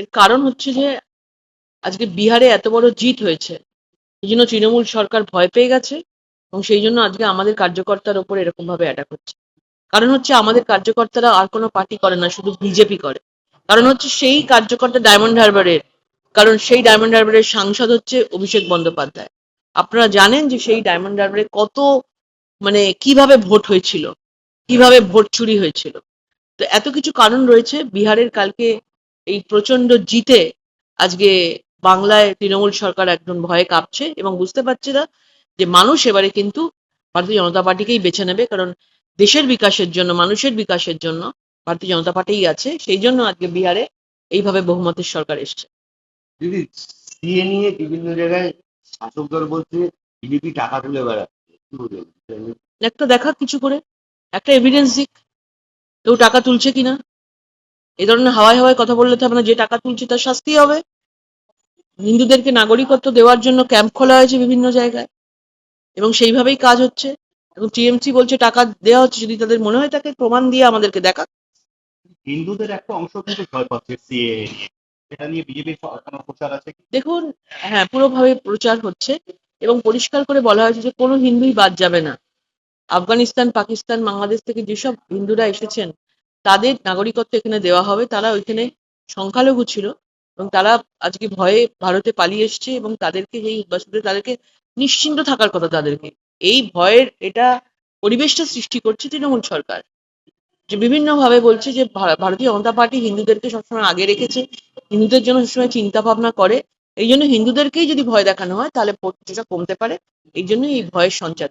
এর কারণ হচ্ছে যে, আজকে বিহারে এত বড় জিত হয়েছে। এই জন্য তৃণমূল সরকার ভয় পেয়ে গেছে এবং সেই জন্য আজকে আমাদের কার্যকর্তার ওপর এরকম ভাবে অ্যাটাক হচ্ছে। কারণ হচ্ছে আমাদের কার্যকর্তারা আর কোনো পার্টি করে না, শুধু বিজেপি করে। কারণ হচ্ছে সেই কার্যকর্তা ডায়মন্ড হারবারের কারণ সেই ডায়মন্ড হারবারের সাংসদ হচ্ছে অভিষেক বন্দ্যোপাধ্যায়। আপনারা জানেন যে সেই ডায়মন্ড হারবারে কত মানে কীভাবে ভোট হয়েছিল, কীভাবে ভোট চুরি হয়েছিল। তো এত কিছু কারণ রয়েছে। বিহারের কালকে এই প্রচণ্ড জিতে আজকে বাংলায় তৃণমূল সরকার একজন ভয়ে কাঁপছে এবং বুঝতে পারছে না যে মানুষ এবারে কিন্তু ভারতীয় জনতা পার্টিকেই বেছে নেবে কারণ দেশের বিকাশের জন্য মানুষের বিকাশের জন্য ভারতীয় জনতা পার্টিই আছে। সেই জন্য আজকে বিহারে এইভাবে বহুমতের সরকার এসছে। দিদি সিএ নিয়ে বিভিন্ন জায়গায় শাসক দল বলছে বিজেপি টাকা তুলে বেড়াচ্ছে। একটা দেখা কিছু করে একটা এভিডেন্স দিক। কেউ টাকা তুলছে কিনা? এই ধরনের হাওয়ায় হাওয়ায় কথা বললে তো হবে না যে টাকা তুলছে তার শাস্তি হবে। হিন্দুদেরকে নাগরিকত্ব দেওয়ার জন্য ক্যাম্প খোলা হয়েছে বিভিন্ন জায়গায় এবং সেইভাবেই কাজ হচ্ছে। এবং টিএমসি বলছে টাকা দেওয়া হচ্ছে যদি তাদের মনে হয় তাকে প্রমাণ দিয়ে আমাদেরকে দেখা হিন্দুদের একটা অংশ কিন্তু ভয় পাচ্ছে সিএ এটা নিয়ে বিজেপির প্রচার আছে দেখুন হ্যাঁ পুরোভাবে প্রচার হচ্ছে এবং পরিষ্কার করে বলা হয়েছে যে কোনো হিন্দুই বাদ যাবে না। আফগানিস্তান পাকিস্তান বাংলাদেশ থেকে যেসব হিন্দুরা এসেছেন তাদের নাগরিকত্ব এখানে দেওয়া হবে, তারা ওইখানে সংখ্যালঘু ছিল এবং তারা আজকে ভয়ে ভারতে পালিয়ে এসছে এবং তাদেরকে এই উদ্বাস্তুতে তাদেরকে নিশ্চিন্ত থাকার কথা তাদেরকে। এই ভয়ের এটা পরিবেশটা সৃষ্টি করছে তৃণমূল সরকার, যে বিভিন্ন ভাবে বলছে যে ভারতীয় জনতা পার্টি হিন্দুদেরকে সবসময় আগে রেখেছে, হিন্দুদের জন্য সবসময় চিন্তা ভাবনা করে, এই জন্য হিন্দুদেরকেই যদি ভয় দেখানো হয় তাহলে কমতে পারে, এই জন্যই এই ভয়ের সঞ্চার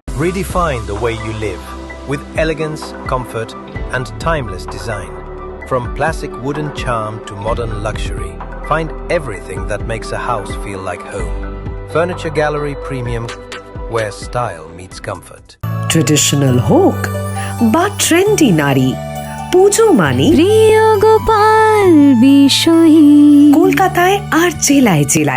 Redefine the way you live with elegance, comfort, and timeless design. From classic wooden charm to modern luxury, find everything that makes a house feel like home. Furniture Gallery Premium, where style meets comfort. Traditional হোক বা trendy নারী পুজো মানে প্রিয় গোপাল বিষয়ী কলকাতায় আর জেলায় জেলায়